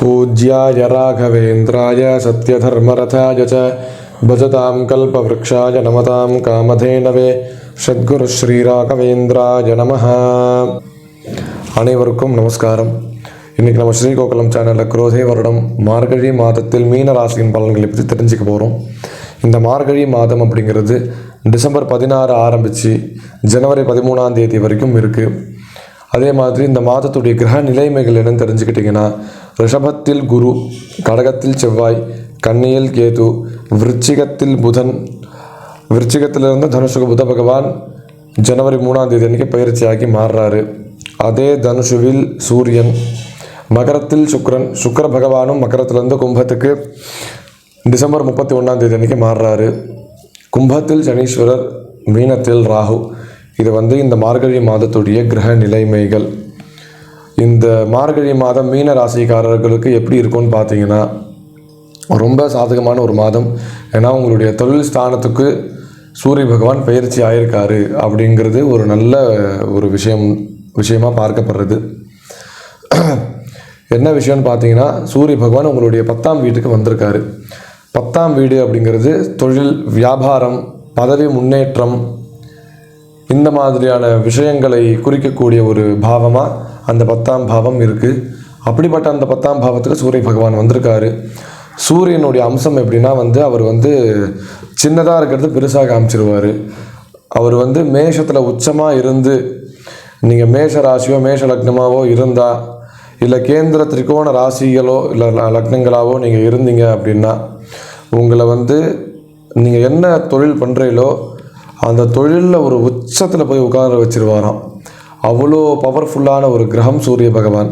पूज्याय राघवेन्द्राय सत्यधर्मरथाय च भजतां कल्पवृक्षाय नमतां कामधेनवे சத்குரு ஸ்ரீராகவேந்திராய நமஹ அனைவருக்கும் நமஸ்காரம் இன்றைக்கி நம்ம ஸ்ரீகோகுலம் சேனலில் குரோதே வருடம் மார்கழி மாதத்தில் மீன ராசியின் பலன்களை பற்றி தெரிஞ்சுக்க போகிறோம் இந்த மார்கழி மாதம் அப்படிங்கிறது டிசம்பர் பதினாறு ஆரம்பித்து ஜனவரி பதிமூணாம் தேதி வரைக்கும் இருக்குது அதே மாதிரி இந்த மாதத்துடைய கிரக நிலைமைகள் என்னன்னு தெரிஞ்சுக்கிட்டிங்கன்னா ரிஷபத்தில் குரு கடகத்தில் செவ்வாய் கண்ணியில் கேது விருச்சிகத்தில் புதன் விருச்சிகத்திலிருந்து தனுஷுக்கு புத பகவான் ஜனவரி மூணாம் தேதி அன்னைக்கு பயிற்சியாகி மாறுறாரு. அதே தனுஷுவில் சூரியன் மகரத்தில் சுக்ரன் சுக்கர பகவானும் மகரத்திலிருந்து கும்பத்துக்கு டிசம்பர் முப்பத்தி ஒன்றாம் தேதி அன்னைக்கு மாறுறாரு. கும்பத்தில் சனீஸ்வரர் மீனத்தில் ராகு. இது வந்து இந்த மார்கழி மாதத்துடைய கிரக நிலைமைகள். இந்த மார்கழி மாதம் மீன ராசிக்காரர்களுக்கு எப்படி இருக்கும்னு பார்த்தீங்கன்னா ரொம்ப சாதகமான ஒரு மாதம். ஏன்னா உங்களுடைய தொழில் ஸ்தானத்துக்கு சூரிய பகவான் பயிற்சி ஆயிருக்காரு அப்படிங்கிறது ஒரு நல்ல ஒரு விஷயம் விஷயமாக பார்க்கப்படுறது. என்ன விஷயம்னு பார்த்தீங்கன்னா சூரிய பகவான் உங்களுடைய பத்தாம் வீட்டுக்கு வந்திருக்காரு. பத்தாம் வீடு அப்படிங்கிறது தொழில் வியாபாரம் பதவி முன்னேற்றம் இந்த மாதிரியான விஷயங்களை குறிக்கக்கூடிய ஒரு பாவமாக அந்த பத்தாம் பாவம் இருக்குது அப்படிப்பட்ட அந்த பத்தாம் பாவத்துக்கு சூரிய பகவான் வந்திருக்காரு. சூரியனுடைய அம்சம் எப்படின்னா வந்து அவர் வந்து சின்னதாக இருக்கிறது பெருசாக காமிச்சிருவார். அவர் வந்து மேஷத்தில் உச்சமாக இருந்து நீங்கள் மேஷ ராசியோ மேஷ லக்னமாவோ இருந்தால் இல்லை கேந்திர திரிகோண ராசிகளோ இல்லை லக்னங்களாகவோ லக்னங்களாவோ நீங்கள் இருந்தீங்க அப்படின்னா உங்களை வந்து நீங்கள் என்ன தொழில் பண்ணுறீங்களோ அந்த தொழிலில் ஒரு உச்சத்தில் போய் உட்கார வச்சிருவாராம். அவ்வளோ பவர்ஃபுல்லான ஒரு கிரகம் சூரிய பகவான்.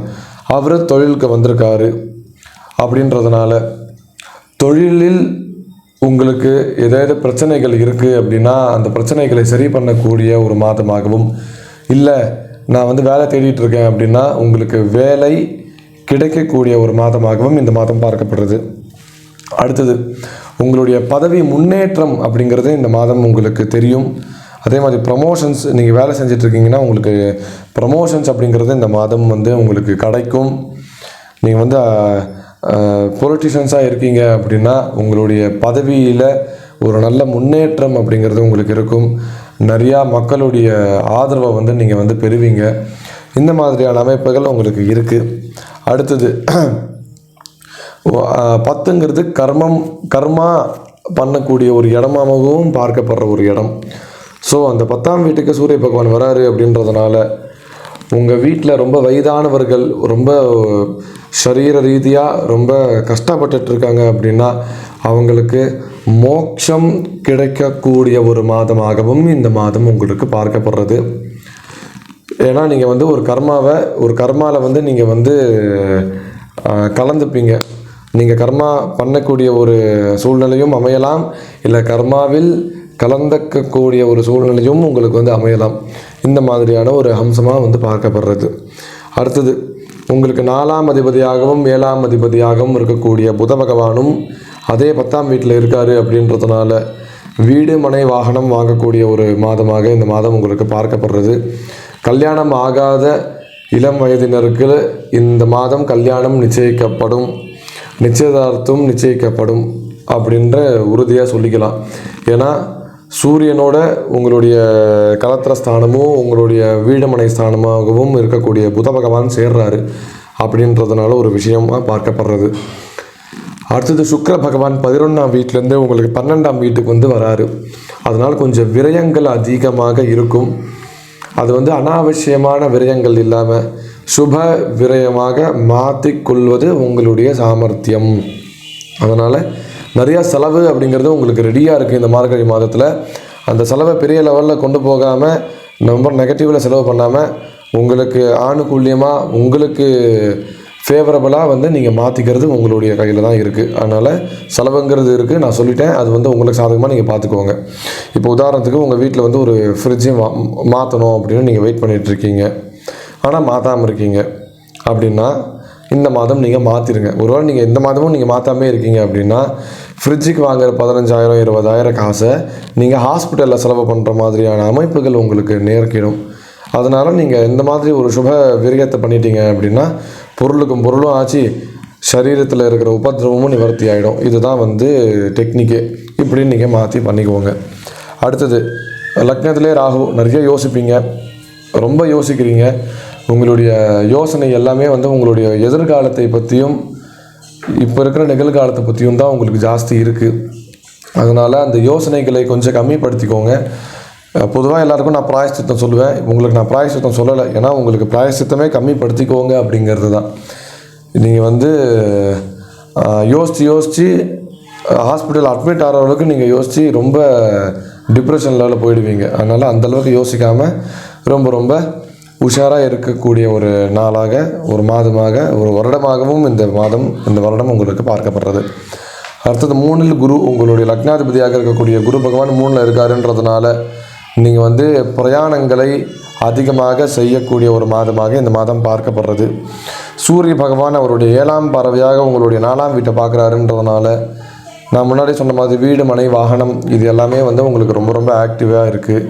அவர் தொழிலுக்கு வந்திருக்காரு. அப்படின்றதுனால தொழிலில் உங்களுக்கு ஏதாவது பிரச்சனைகள் இருக்குது அப்படின்னா அந்த பிரச்சனைகளை சரி பண்ணக்கூடிய ஒரு மாதமாகவும் இல்லை நான் வந்து வேலை தேடிட்டு இருக்கேன் அப்படின்னா உங்களுக்கு வேலை கிடைக்கக்கூடிய ஒரு மாதமாகவும் இந்த மாதம் பார்க்கப்படுறது. அடுத்தது உங்களுடைய பதவி முன்னேற்றம் அப்படிங்கிறது இந்த மாதம் உங்களுக்கு தெரியும். அதே மாதிரி ப்ரமோஷன்ஸ் நீங்கள் வேலை செஞ்சிட்ருக்கீங்கன்னா உங்களுக்கு ப்ரமோஷன்ஸ் அப்படிங்கிறது இந்த மாதம் வந்து உங்களுக்கு கிடைக்கும். நீங்கள் வந்து பொலிட்டிஷியன்ஸாக இருக்கீங்க அப்படின்னா உங்களுடைய பதவியில் ஒரு நல்ல முன்னேற்றம் அப்படிங்கிறது உங்களுக்கு இருக்கும். நிறையா மக்களுடைய ஆதரவை வந்து நீங்கள் வந்து பெறுவீங்க. இந்த மாதிரியான அமைப்புகள் உங்களுக்கு இருக்குது அடுத்தது பத்துங்கிறது கர்மம் கர்மா பண்ணக்கூடிய ஒரு இடமாகவும் பார்க்கப்படுற ஒரு இடம். ஸோ அந்த பத்தாம் வீட்டுக்கு சூரிய பகவான் வராரு அப்படின்றதுனால உங்கள் வீட்டில் ரொம்ப வயதானவர்கள் ரொம்ப சரீர ரீதியாக ரொம்ப கஷ்டப்பட்டுட்டு இருக்காங்க அப்படின்னா அவங்களுக்கு மோட்சம் கிடைக்கக்கூடிய ஒரு மாதமாகவும் இந்த மாதம் உங்களுக்கு பார்க்கப்படுறது. ஏன்னா நீங்கள் வந்து ஒரு கர்மாவை ஒரு கர்மாவில் வந்து நீங்கள் வந்து கலந்துப்பீங்க. நீங்கள் கர்மா பண்ணக்கூடிய ஒரு சூழ்நிலையும் அமையலாம். இல்லை கர்மாவில் கலந்துக்கக்கூடிய ஒரு சூழ்நிலையும் உங்களுக்கு வந்து அமையலாம். இந்த மாதிரியான ஒரு அம்சமாக வந்து பார்க்கப்படுறது. அடுத்தது உங்களுக்கு நாலாம் அதிபதியாகவும் ஏழாம் அதிபதியாகவும் இருக்கக்கூடிய புத பகவானும் அதே பத்தாம் வீட்டில் இருக்காரு அப்படின்றதுனால வீடு மனை வாகனம் வாங்கக்கூடிய ஒரு மாதமாக இந்த மாதம் உங்களுக்கு பார்க்கப்படுறது. கல்யாணம் ஆகாத இளம் வயதினருக்கு இந்த மாதம் கல்யாணம் நிச்சயிக்கப்படும். நிச்சயதார்த்தம் நிச்சயிக்கப்படும் அப்படின்ற உறுதியாக சொல்லிக்கலாம். ஏன்னா சூரியனோட உங்களுடைய கலத்திர ஸ்தானமும் உங்களுடைய வீடமனை ஸ்தானமாகவும் இருக்கக்கூடிய புத பகவான் சேர்றாரு அப்படின்றதுனால ஒரு விஷயமாக பார்க்கப்படுறது. அடுத்தது சுக்கர பகவான் பதினொன்றாம் வீட்டிலேருந்து உங்களுக்கு பன்னெண்டாம் வீட்டுக்கு வந்து வராரு. அதனால் கொஞ்சம் விரயங்கள் அதிகமாக இருக்கும். அது வந்து அனாவசியமான விரயங்கள் இல்லாமல் சுப விரயமாக மாற்றிக்கொள்வது உங்களுடைய சாமர்த்தியம். அதனால் நிறையா செலவு அப்படிங்கிறது உங்களுக்கு ரெடியாக இருக்குது இந்த மார்கழி மாதத்தில். அந்த செலவை பெரிய லெவலில் கொண்டு போகாமல் ரொம்ப நெகட்டிவில் செலவு பண்ணாமல் உங்களுக்கு ஆணுகூல்யமாக உங்களுக்கு ஃபேவரபுளாக வந்து நீங்கள் மாற்றிக்கிறது உங்களுடைய கையில் தான் இருக்குது அதனால் செலவுங்கிறது இருக்குது நான் சொல்லிட்டேன். அது வந்து உங்களுக்கு சாதகமாக நீங்கள் பார்த்துக்கோங்க இப்போ உதாரணத்துக்கு உங்கள் வீட்டில் வந்து ஒரு ஃப்ரிட்ஜை மா மாற்றணும் அப்படின்னு நீங்கள் வெயிட் பண்ணிகிட்ருக்கீங்க இருக்கீங்க. ஆனால் மாற்றாமல் இருக்கீங்க அப்படின்னா இந்த மாதம் நீங்கள் மாற்றிடுங்க ஒருவேளை நீங்கள் இந்த மாதமும் நீங்கள் மாற்றாமே இருக்கீங்க அப்படின்னா ஃப்ரிட்ஜுக்கு வாங்குற பதினஞ்சாயிரம் இருபதாயிரம் காசை நீங்கள் ஹாஸ்பிட்டலில் செலவு பண்ணுற மாதிரியான அமைப்புகள் உங்களுக்கு நேர்க்கிடும். அதனால் நீங்கள் இந்த மாதிரி ஒரு சுப விரயத்தை பண்ணிட்டீங்க அப்படின்னா பொருளுக்கும் பொருளும் ஆச்சு சரீரத்தில் இருக்கிற உபதிரவமும் நிவர்த்தி ஆகிடும் இதுதான் வந்து டெக்னிக்கே இப்படின்னு நீங்கள் மாற்றி பண்ணிக்குவோங்க அடுத்தது லக்னத்திலே ராகு நிறைய யோசிப்பீங்க. ரொம்ப யோசிக்கிறீங்க. உங்களுடைய யோசனை எல்லாமே வந்து உங்களுடைய எதிர்காலத்தை பற்றியும் இப்போ இருக்கிற நிகழ்காலத்தை பற்றியும் தான் உங்களுக்கு ஜாஸ்தி இருக்குது அதனால் அந்த யோசனைகளை கொஞ்சம் கம்மிப்படுத்திக்கோங்க. பொதுவாக எல்லாருக்கும் நான் பிராயசித்தம் சொல்லுவேன். உங்களுக்கு நான் பிராயசித்தம் சொல்லலை. ஏன்னா உங்களுக்கு பிராயசித்தமே கம்மிப்படுத்திக்கோங்க அப்படிங்கிறது தான். நீங்கள் வந்து யோசித்து யோசித்து ஹாஸ்பிட்டல் அட்மிட் ஆகிற அளவுக்கு நீங்கள் யோசித்து ரொம்ப டிப்ரெஷன் லெவலில் போயிடுவீங்க. அதனால் அந்தளவுக்கு யோசிக்காமல் ரொம்ப ரொம்ப உஷாராக இருக்கக்கூடிய ஒரு நாளாக ஒரு மாதமாக ஒரு வருடமாகவும் இந்த மாதம் இந்த வருடம் உங்களுக்கு பார்க்கப்படுறது. அடுத்தது மூணில் குரு உங்களுடைய லக்னாதிபதியாக இருக்கக்கூடிய குரு பகவான் மூணில் இருக்காருன்றதுனால நீங்கள் வந்து பிரயாணங்களை அதிகமாக செய்யக்கூடிய ஒரு மாதமாக இந்த மாதம் பார்க்கப்படுறது. சூரிய பகவான் அவருடைய ஏழாம் பறவையாக உங்களுடைய நாலாம் வீட்டை பார்க்குறாருன்றதுனால நான் முன்னாடி சொன்ன மாதிரி வீடு மனை வாகனம் இது எல்லாமே வந்து உங்களுக்கு ரொம்ப ரொம்ப ஆக்டிவாக இருக்குது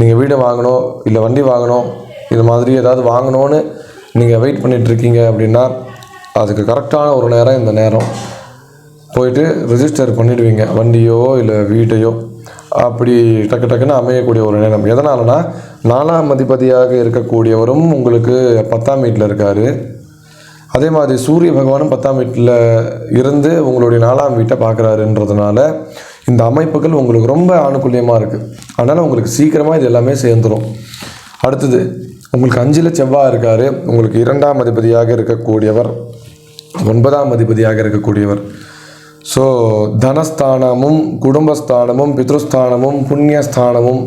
நீங்கள் வீடு வாங்கணும் இல்லை வண்டி வாங்கணும் இது மாதிரி ஏதாவது வாங்கணும்னு நீங்கள் வெயிட் பண்ணிகிட்ருக்கீங்க அப்படின்னா அதுக்கு கரெக்டான ஒரு நேரம் இந்த நேரம். போயிட்டு ரிஜிஸ்டர் பண்ணிவிடுவீங்க வண்டியோ இல்லை வீட்டையோ. அப்படி டக்கு டக்குன்னு அமையக்கூடிய ஒரு நேரம். எதனாலனா நாலாம் அதிபதியாக இருக்கக்கூடியவரும் உங்களுக்கு பத்தாம் வீட்டில் இருக்கார். அதே மாதிரி சூரிய பகவானும் பத்தாம் வீட்டில் இருந்து உங்களுடைய நாலாம் வீட்டை பார்க்குறாருன்றதுனால இந்த அமைப்புகள் உங்களுக்கு ரொம்ப ஆணுகூல்யமாக இருக்குது அதனால் உங்களுக்கு சீக்கிரமாக இது எல்லாமே சேர்ந்துடும் அடுத்தது உங்களுக்கு அஞ்சில் செவ்வாய் இருக்கார் உங்களுக்கு இரண்டாம் அதிபதியாக இருக்கக்கூடியவர் ஒன்பதாம் அதிபதியாக இருக்கக்கூடியவர். ஸோ தனஸ்தானமும் குடும்பஸ்தானமும் பித்ருஸ்தானமும் புண்ணியஸ்தானமும்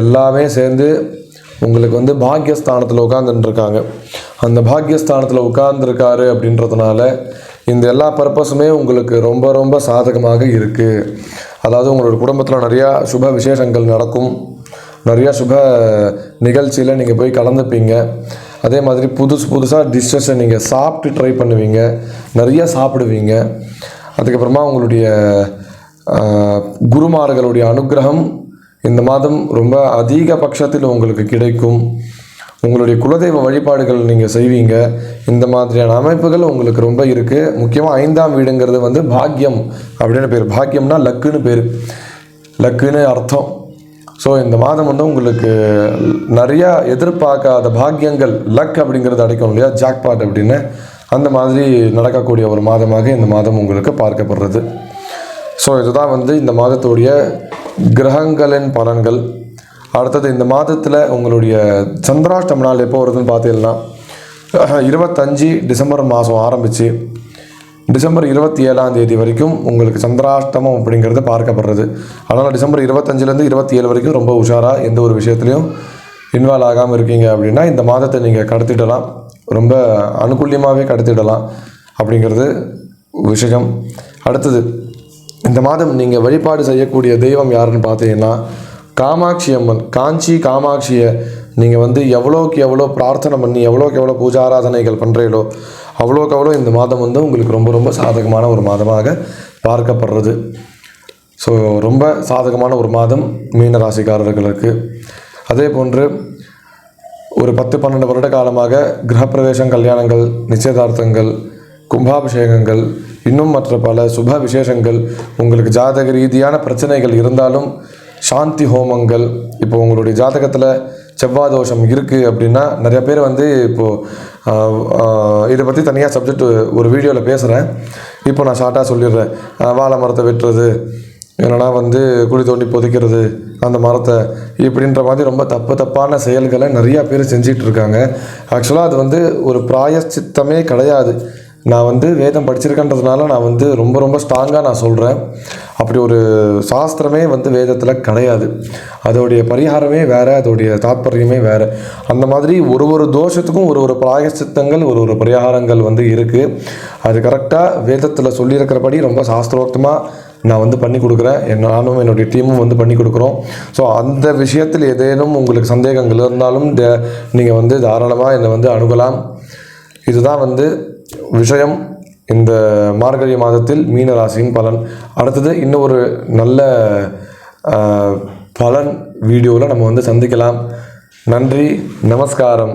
எல்லாமே சேர்ந்து உங்களுக்கு வந்து பாக்கியஸ்தானத்தில் உட்காந்துருக்காங்க அந்த பாக்கியஸ்தானத்தில் உட்கார்ந்துருக்காரு அப்படின்றதுனால இந்த எல்லா பர்பஸுமே உங்களுக்கு ரொம்ப ரொம்ப சாதகமாக இருக்குது அதாவது உங்களோட குடும்பத்தில் நிறையா சுப விசேஷங்கள் நடக்கும். நிறையா சுப நிகழ்ச்சியில் நீங்கள் போய் கலந்துப்பீங்க. அதே மாதிரி புதுசு புதுசாக டிஷ்ஷஸை நீங்கள் சாப்பிட்டு ட்ரை பண்ணுவீங்க. நிறையா சாப்பிடுவீங்க. அதுக்கப்புறமா உங்களுடைய குருமார்களுடைய அனுக்கிரகம் இந்த மாதம் ரொம்ப அதிக பட்சத்தில் உங்களுக்கு கிடைக்கும். உங்களுடைய குலதெய்வ வழிபாடுகள் நீங்கள் செய்வீங்க. இந்த மாதிரியான அமைப்புகள் உங்களுக்கு ரொம்ப இருக்குது முக்கியமாக ஐந்தாம் வீடுங்கிறது வந்து பாக்கியம் அப்படின்னு பேர். பாக்கியம்னா லக்குன்னு பேர். லக்குன்னு அர்த்தம். ஸோ இந்த மாதம் வந்து உங்களுக்கு நிறையா எதிர்பார்க்காத பாக்கியங்கள் லக் அப்படிங்கிறது அடைக்கும் இல்லையா? ஜாக்பாட் அப்படின்னு. அந்த மாதிரி நடக்கக்கூடிய ஒரு மாதமாக இந்த மாதம் உங்களுக்கு பார்க்கப்படுறது. ஸோ இதுதான் வந்து இந்த மாதத்துடைய கிரகங்களின் பலன்கள். அடுத்தது இந்த மாதத்தில் உங்களுடைய சந்திராஷ்டம நாள் எப்போ வருதுன்னு பார்த்தீங்கன்னா இருபத்தஞ்சி டிசம்பர் மாதம் ஆரம்பித்து டிசம்பர் இருபத்தி ஏழாம் தேதி வரைக்கும் உங்களுக்கு சந்திராஷ்டமம் அப்படிங்கிறது பார்க்கப்படுறது. அதனால் டிசம்பர் இருபத்தஞ்சிலேருந்து இருபத்தி ஏழு வரைக்கும் ரொம்ப உஷாராக எந்த ஒரு விஷயத்துலையும் இன்வால்வ் ஆகாமல் இருக்கீங்க அப்படின்னா இந்த மாதத்தை நீங்கள் கடத்திடலாம். ரொம்ப அனுகூல்யமாகவே கடத்திடலாம் அப்படிங்கிறது விஷயம். அடுத்தது இந்த மாதம் நீங்கள் வழிபாடு செய்யக்கூடிய தெய்வம் யாருன்னு பார்த்தீங்கன்னா காமாட்சி அம்மன். காஞ்சி காமாட்சியை நீங்கள் வந்து எவ்வளோக்கு எவ்வளோ பிரார்த்தனை பண்ணி எவ்வளோக்கு எவ்வளோ பூஜா ஆராதனைகள் பண்ணுறீங்களோ அவ்வளோக்கு அவ்வளோ இந்த மாதம் வந்து உங்களுக்கு ரொம்ப ரொம்ப சாதகமான ஒரு மாதமாக பார்க்கப்படுறது. ஸோ ரொம்ப சாதகமான ஒரு மாதம் மீன ராசிக்காரர்களுக்கு. அதே போன்று ஒரு பத்து பன்னெண்டு வருட காலமாக கிரகப்பிரவேசம் கல்யாணங்கள் நிச்சயதார்த்தங்கள் கும்பாபிஷேகங்கள் இன்னும் மற்ற பல சுப விசேஷங்கள் உங்களுக்கு ஜாதக ரீதியான பிரச்சனைகள் இருந்தாலும் சாந்தி ஹோமங்கள் இப்போ உங்களுடைய ஜாதகத்தில் செவ்வாய் தோஷம் இருக்குது அப்படின்னா நிறைய பேர் வந்து இப்போது இதை பற்றி தனியாக சப்ஜெக்ட் ஒரு வீடியோவில் பேசுகிறேன் இப்போ நான் ஷார்ட்டாக சொல்லிடுறேன். வாழை மரத்தை வெட்டுறது இல்லைனா வந்து குழி தோண்டி புதைக்கிறது அந்த மரத்தை இப்படின்ற மாதிரி ரொம்ப தப்பு தப்பான செயல்களை நிறையா பேர் செஞ்சிகிட்டு இருக்காங்க. ஆக்சுவலாக அது வந்து ஒரு பிராயச்சித்தமே கிடையாது. நான் வந்து வேதம் படிச்சிருக்கேன்றதுனால நான் வந்து ரொம்ப ரொம்ப ஸ்ட்ராங்காக நான் சொல்கிறேன் அப்படி ஒரு சாஸ்திரமே வந்து வேதத்தில் கிடையாது. அதோடைய பரிகாரமே வேறு அதோடைய தாத்பரியமே வேறு. அந்த மாதிரி ஒரு ஒரு தோஷத்துக்கும் ஒரு ஒரு பிராயசித்தங்கள் ஒரு ஒரு பரிகாரங்கள் வந்து இருக்குது அது கரெக்டாக வேதத்தில் சொல்லியிருக்கிறபடி ரொம்ப சாஸ்திரோக்தமாக நான் வந்து பண்ணி கொடுக்குறேன். என் நானும் என்னுடைய டீமும் வந்து பண்ணி கொடுக்குறோம். ஸோ அந்த விஷயத்தில் ஏதேனும் உங்களுக்கு சந்தேகங்கள் இருந்தாலும் நீங்கள் வந்து தாராளமாக என்னை வந்து அணுகலாம். இதுதான் வந்து விஷயம். இந்த மார்கழி மாதத்தில் மீன ராசியின் பலன். அடுத்தது இன்னும் ஒரு நல்ல பலன் வீடியோவில் நம்ம வந்து சந்திக்கலாம். நன்றி நமஸ்காரம்.